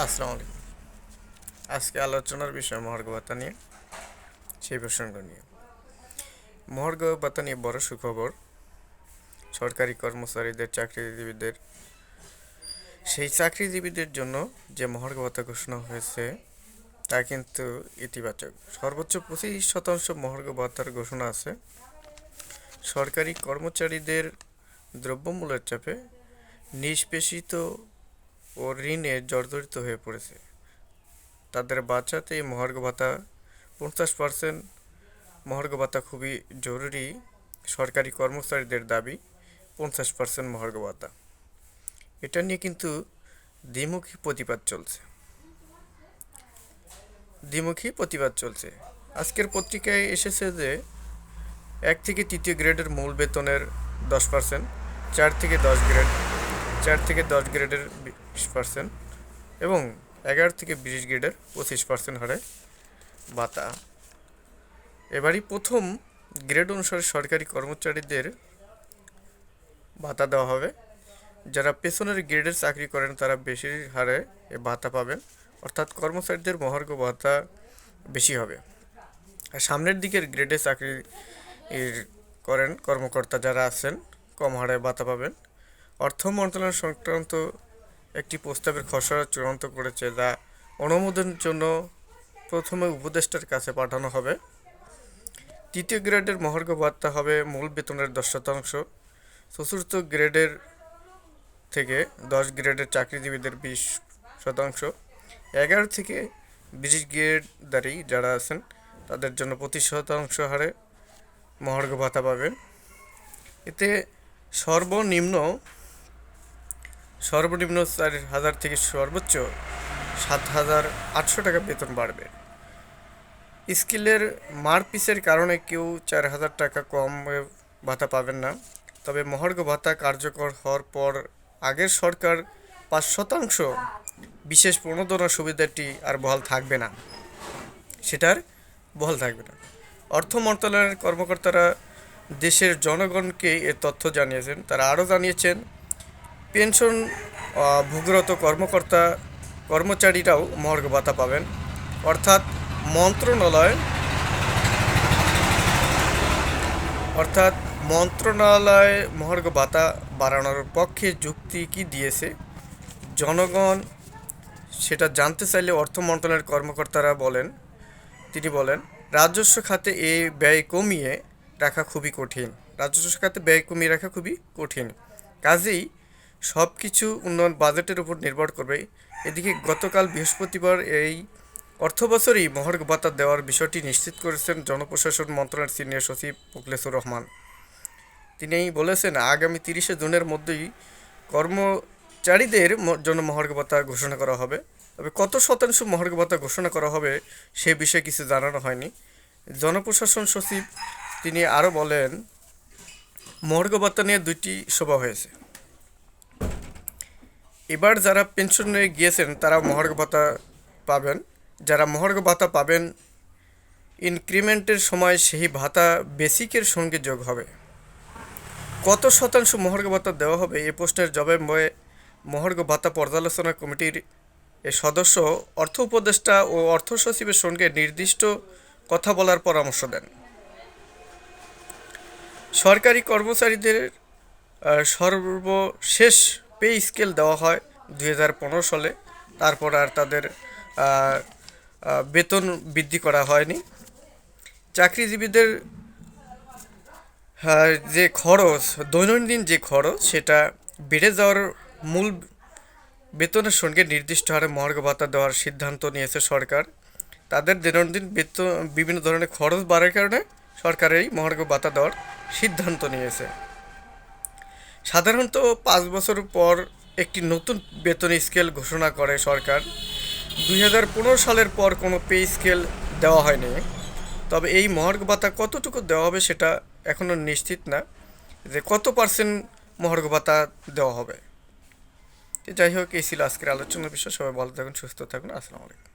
আসসালামু আলাইকুম। আজকে আলোচনার বিষয় মহার্ঘ ভাতা নিয়ে, সেই প্রসঙ্গ নিয়ে। মহার্ঘ ভাতা নিয়ে বড় সুখবর, সরকারি কর্মচারীদের, চাকরিজীবীদের, সেই চাকরিজীবীদের জন্য যে মহার্ঘ ভাতা ঘোষণা হয়েছে, তা কিন্তু ইতিবাচক। সর্বোচ্চ পঁচিশ শতাংশ মহার্ঘ ভাতার ঘোষণা আছে, সরকারি কর্মচারীদের দ্রব্যমূল্যের চাপে নিষ্পেষিত ও ঋণে জর্জরিত হয়ে পড়েছে। তাদের বাঁচাতে মহার্ঘ ভাতা পঞ্চাশ পার্সেন্ট মহার্ঘ ভাতা খুবই জরুরি। সরকারি কর্মচারীদের দাবি পঞ্চাশ পার্সেন্ট মহার্ঘ ভাতা। এটা নিয়ে কিন্তু দ্বিমুখী প্রতিবাদ চলছে। দ্বিমুখী প্রতিবাদ চলছে। আজকের পত্রিকায় এসেছে যে, এক থেকে তৃতীয় গ্রেডের মূল বেতনের দশ পার্সেন্ট চার থেকে দশ গ্রেড, চার থেকে দশ গ্রেডের বিশ পার্সেন্ট এবং এগারো থেকে বিশ গ্রেডের পঁচিশ পার্সেন্ট হারে ভাতা। এবারই প্রথম গ্রেড অনুসারে সরকারি কর্মচারীদের ভাতা দেওয়া হবে। যারা পেছনের গ্রেডের চাকরি করেন, তারা বেশি হারে এ ভাতা পাবেন। অর্থাৎ কর্মচারীদের মহার্ঘ ভাতা বেশি হবে। আর সামনের দিকের গ্রেডে চাকরি করেন কর্মকর্তা যারা আছেন, কম হারে ভাতা পাবেন। অর্থ মন্ত্রণালয় সংক্রান্ত একটি প্রস্তাবের খসড়া চূড়ান্ত করেছে যা অনুমোদনের জন্য প্রথমে উপদেষ্টার কাছে পাঠানো হবে। তৃতীয় গ্রেডের মহার্ঘ ভাতা হবে মূল বেতনের দশ শতাংশ চতুর্থ গ্রেডের থেকে দশ গ্রেডের চাকরিজীবীদের বিশ শতাংশ। এগারো থেকে বিশ গ্রেডদারি যারা আছেন, তাদের জন্য পঁচিশ শতাংশ হারে মহার্ঘ ভাতা পাবেন। এতে সর্বনিম্ন সর্বনিম্ন চার হাজার থেকে সর্বোচ্চ সাত হাজার আটশো টাকা বেতন বাড়বে। স্কিলের মারপিসের কারণে কেউ চার হাজার টাকা কম ভাতা পাবেন না। তবে মহার্ঘ ভাতা কার্যকর হওয়ার পর আগের সরকার পাঁচ শতাংশ বিশেষ প্রণোদনা সুবিধাটি আর বহাল থাকবে না। সেটার বহাল থাকবে না। অর্থ মন্ত্রণালয়ের কর্মকর্তারা দেশের জনগণকে এ তথ্য জানিয়েছেন। তারা আরও জানিয়েছেন পেনশন ভোগরত কর্মকর্তা, কর্মচারীরাও মহার্ঘ ভাতা পাবেন। অর্থাৎ মন্ত্রণালয় অর্থাৎ মন্ত্রণালয় মহার্ঘ ভাতা বাড়ানোর পক্ষে যুক্তি কি দিয়েছে? জনগণ সেটা জানতে চাইলে অর্থ মন্ত্রণালয়ের কর্মকর্তারা বলেন, তিনি বলেন, রাজস্ব খাতে এই ব্যয় কমিয়ে রাখা খুবই কঠিন। রাজস্ব খাতে ব্যয় কমিয়ে রাখা খুবই কঠিন। কাজেই সব কিছু উন্নয়ন বাজেটের উপর নির্ভর করবে। এদিকে গতকাল বৃহস্পতিবার এই অর্থ বছরেই মহার্ঘ ভাতা দেওয়ার বিষয়টি নিশ্চিত করেছেন জনপ্রশাসন মন্ত্রণালয়ের সিনিয়র সচিব মুখলেসুর রহমান। তিনি বলেছেন, আগামী তিরিশে জুনের মধ্যেই কর্মচারীদের জন্য মহার্ঘ ভাতা ঘোষণা করা হবে। তবে কত শতাংশ মহার্ঘ ভাতা ঘোষণা করা হবে সে বিষয়ে কিছু জানানো হয়নি। জনপ্রশাসন সচিব তিনি আরও বলেন মহার্ঘ ভাতা নিয়ে দুইটি সভা হয়েছে। এবার যারা পেনশনে গিয়েছেন, তারা মহার্ঘ ভাতা পাবেন। যারা মহার্ঘ ভাতা পাবেন ইনক্রিমেন্টের সময় সেই ভাতা বেসিকের সঙ্গে যোগ হবে। কত শতাংশ মহার্ঘ ভাতা দেওয়া হবে? এ প্রশ্নের জবাবে মহার্ঘ ভাতা পর্যালোচনা কমিটির এ সদস্য, অর্থ উপদেষ্টা ও অর্থ সচিবের সঙ্গে নির্দিষ্ট কথা বলার পরামর্শ দেন। সরকারি কর্মচারীদের সর্বশেষ পে স্কেল দেওয়া হয় দু হাজার পনেরো সালে। তারপর আর তাদের বেতন বৃদ্ধি করা হয়নি। চাকরিজীবীদের যে খরচ, দৈনন্দিন যে খরচ, সেটা বেড়ে যাওয়ার মূল বেতনের সঙ্গে নির্দিষ্ট হারে মহার্ঘ ভাতা দেওয়ার সিদ্ধান্ত নিয়েছে সরকার। তাদের দৈনন্দিন বেতন বিভিন্ন ধরনের খরচ বাড়ার কারণে সরকার এই মহার্ঘ ভাতা দেওয়ার সিদ্ধান্ত নিয়েছে। সাধারণত পাঁচ বছর পর একটি নতুন বেতন স্কেল ঘোষণা করে সরকার। দুই হাজার পনেরো সালের পর কোনো পে স্কেল দেওয়া হয়নি। তবে এই মহার্ঘ ভাতা কতটুকু দেওয়া হবে সেটা এখনও নিশ্চিত না। যে কত পার্সেন্ট মহার্ঘ ভাতা দেওয়া হবে। যাই হোক, এই ছিল আজকের আলোচনার বিষয়। সবাই ভালো থাকুন, সুস্থ থাকুন। আসসালামু আলাইকুম।